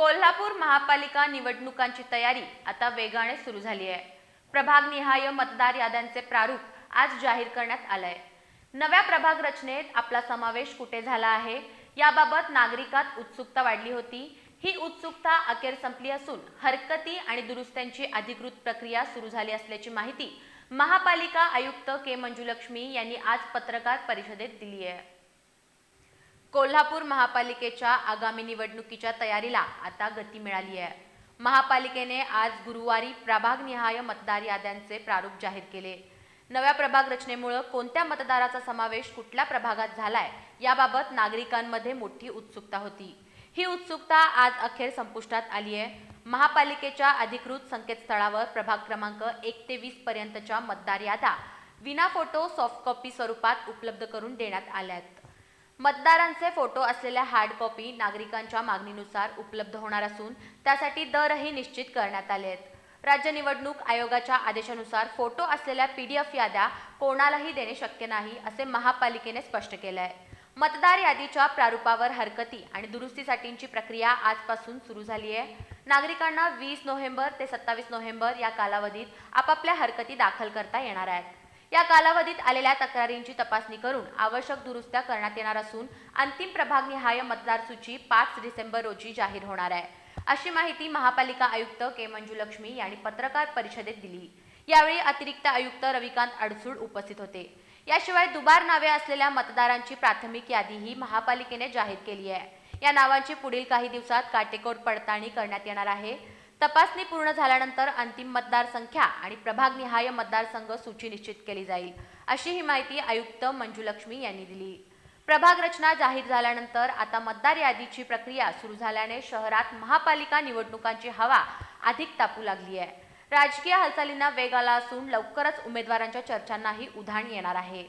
कोल्हापूर महापालिका निवडणुकांची तयारी आता वेगाने सुरू झाली आहे. प्रभागनिहाय मतदार याद्यांचे प्रारूप आज जाहीर करण्यात आलंय. नव्या प्रभाग रचनेत आपला समावेश कुठे झाला आहे? याबाबत नागरिकात उत्सुकता वाढली होती. ही उत्सुकता अखेर संपली असून हरकती आणि दुरुस्त्यांची अधिकृत प्रक्रिया सुरू झाली असल्याची माहिती महापालिका आयुक्त के मंजुलक्ष्मी यांनी आज पत्रकार परिषदेत दिली आहे. कोल्हापूर महापालिकेच्या आगामी निवडणुकीच्या तयारीला आता गती मिळाली आहे. महापालिकेने आज गुरुवारी प्रभागनिहाय मतदार याद्यांचे प्रारूप जाहीर केले. नव्या प्रभाग रचनेमुळं कोणत्या मतदाराचा समावेश कुठल्या प्रभागात झालाय याबाबत नागरिकांमध्ये मोठी उत्सुकता होती. ही उत्सुकता आज अखेर संपुष्टात आली आहे. महापालिकेच्या अधिकृत संकेतस्थळावर प्रभाग क्रमांक एक ते वीस पर्यंतच्या मतदार याद्या विना फोटो सॉफ्ट कॉपी स्वरूपात उपलब्ध करून देण्यात आल्या आहेत मतदारांचे फोटो असलेल्या हार्ड कॉपी नागरिकांच्या मागणीनुसार उपलब्ध होणार असून त्यासाठी दरही निश्चित करण्यात आले आहेत. राज्य निवडणूक आयोगाच्या आदेशानुसार फोटो असलेल्या पीडीएफ याद्या कोणालाही देणे शक्य नाही असे महापालिकेने स्पष्ट केलं आहे मतदार यादीच्या प्रारूपावर हरकती आणि दुरुस्तीसाठींची प्रक्रिया आजपासून सुरू झाली आहे नागरिकांना वीस नोव्हेंबर ते सत्तावीस नोव्हेंबर या कालावधीत आपापल्या हरकती दाखल करता येणार आहेत. या कालावधीत आलेल्या तक्रारींची तपासणी करून आवश्यक दुरुस्त्या करण्यात येणार असून अंतिम प्रभागनिहाय मतदार सूची पाच डिसेंबर रोजी जाहीर होणार आहे. अशी माहिती महापालिका आयुक्त के मंजुलक्ष्मी यांनी पत्रकार परिषदेत दिली. यावेळी अतिरिक्त आयुक्त रविकांत अडसूळ उपस्थित होते. याशिवाय दुबार नावे असलेल्या मतदारांची प्राथमिक यादीही महापालिकेने जाहीर केली आहे. या नावांची पुढील काही दिवसात काटेकोर पडताळणी करण्यात येणार आहे. तपासणी पूर्ण झाल्यानंतर अंतिम मतदारसंख्या आणि प्रभागनिहाय मतदारसंघ सूची निश्चित केली जाईल अशी ही माहिती आयुक्त मंजुलक्ष्मी यांनी दिली. प्रभाग रचना जाहीर झाल्यानंतर आता मतदार यादीची प्रक्रिया सुरू झाल्याने शहरात महापालिका निवडणुकांची हवा अधिक तापू लागली आहे. राजकीय हालचालींना वेग आला असून लवकरच उमेदवारांच्या चर्चांनाही उधाण येणार आहे.